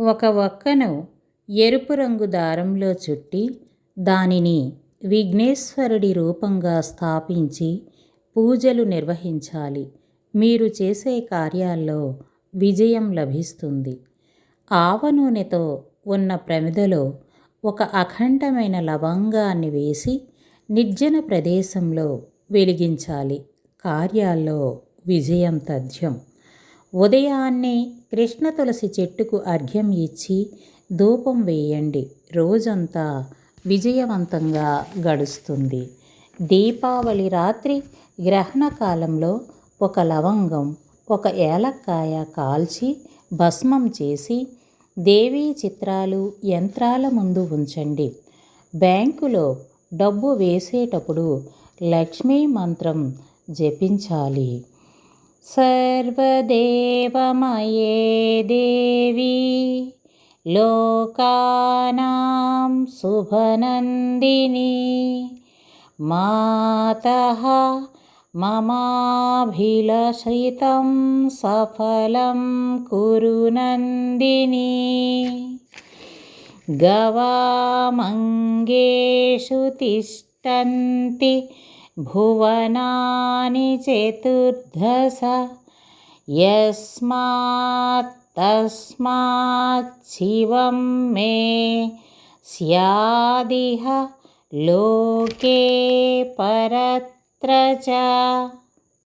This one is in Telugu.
ఒక ఒక్కను ఎరుపు రంగు దారంలో చుట్టి దానిని విఘ్నేశ్వరుడి రూపంగా స్థాపించి పూజలు నిర్వహించాలి. మీరు చేసే కార్యాల్లో విజయం లభిస్తుంది. ఆవ నూనెతో ఉన్న ప్రమిదలో ఒక అఖండమైన లవంగాన్ని వేసి నిర్జన ప్రదేశంలో వెలిగించాలి. కార్యాల్లో విజయం తథ్యం. ఉదయాన్నే కృష్ణ తులసి చెట్టుకు అర్ఘ్యం ఇచ్చి ధూపం వేయండి. రోజంతా విజయవంతంగా గడుస్తుంది. దీపావళి రాత్రి గ్రహణ కాలంలో ఒక లవంగం ఒక ఏలక్కాయ కాల్చి భస్మం చేసి దేవీ చిత్రాలు యంత్రాల ముందు ఉంచండి. బ్యాంకులో డబ్బు వేసేటప్పుడు లక్ష్మీ మంత్రం జపించాలి. सर्वदेवमये देवी लोकानां शुभनन्दिनि मातः ममाभिलषितं सफलं कुरु नन्दिनी। गवामङ्गेषु तिष्ठन्ति भुवनानि चतुर्धसा यस्मात् तस्मात् शिवं मे स्यादिह लोके परत्र च